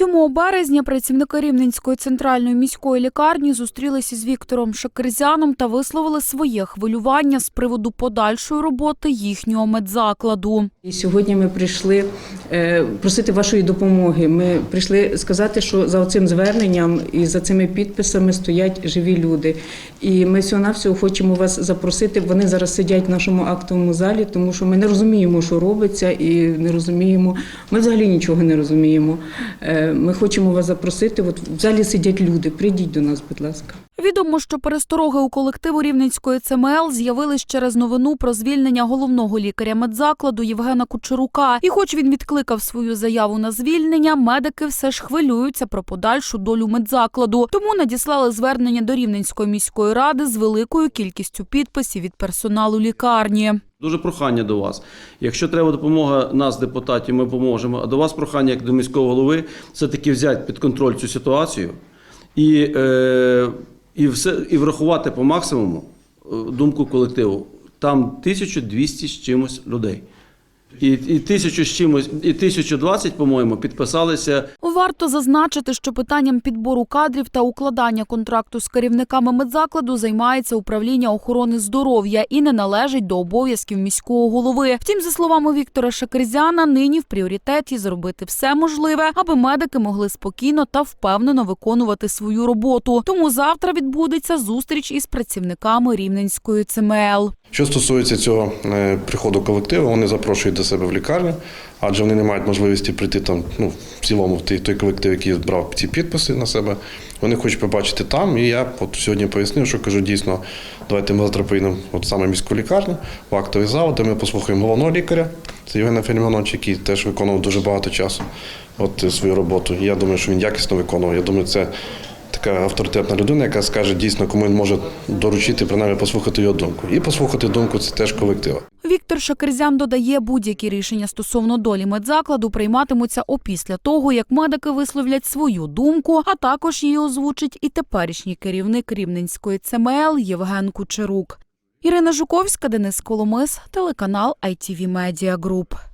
7 березня працівники Рівненської центральної міської лікарні зустрілися з Віктором Шакерзяном та висловили своє хвилювання з приводу подальшої роботи їхнього медзакладу. І сьогодні ми прийшли е, просити вашої допомоги. Ми прийшли сказати, що за цим зверненням і за цими підписами стоять живі люди. І ми всього навсього хочемо вас запросити. Вони зараз сидять в нашому актовому залі, тому що ми не розуміємо, що робиться, і не розуміємо. Ми взагалі нічого не розуміємо. Ми хочемо вас запросити. От в залі сидять люди. Прийдіть до нас, будь ласка. Відомо, що перестороги у колективу Рівненської ЦМЛ з'явились через новину про звільнення головного лікаря медзакладу Євгена Кучерука. І, хоч він відкликав свою заяву на звільнення, медики все ж хвилюються про подальшу долю медзакладу. Тому надіслали звернення до Рівненської міської ради з великою кількістю підписів від персоналу лікарні. Дуже прохання до вас. Якщо треба допомога нас, депутатів, ми поможемо. А до вас прохання, як до міського голови, все-таки взяти під контроль цю ситуацію і, е, і, все, і врахувати по максимуму е, думку колективу. Там 1200 з чимось людей. І, і тисячу з чимось, і 1020, по-моєму, підписалися Варто зазначити, що питанням підбору кадрів та укладання контракту з керівниками медзакладу займається управління охорони здоров'я і не належить до обов'язків міського голови. Втім, за словами Віктора Шакерзяна, нині в пріоритеті зробити все можливе, аби медики могли спокійно та впевнено виконувати свою роботу. Тому завтра відбудеться зустріч із працівниками Рівненської ЦМЛ. Що стосується цього е, приходу колективу, вони запрошують до себе в лікарню, адже вони не мають можливості прийти там, ну, в цілому, в той, той колектив, який брав ці підписи на себе. Вони хочуть побачити там. І я от сьогодні пояснив, що кажу, дійсно, давайте ми завтра поїдемо от саме міську лікарню, в актовий зал, де ми послухаємо головного лікаря. Це Євгена Фельманович, який теж виконував дуже багато часу от, е, свою роботу. Я думаю, що він якісно виконував. Я думаю, це така авторитетна людина, яка скаже дійсно, кому він може доручити, принаймні послухати його думку. І послухати думку це теж колектива. Віктор Шакерзян додає, будь-які рішення стосовно долі медзакладу прийматимуться опісля того, як медики висловлять свою думку, а також її озвучить і теперішній керівник Рівненської ЦМЛ Євген Кучерук. Ірина Жуковська, Денис Коломис, телеканал ITV Media Group.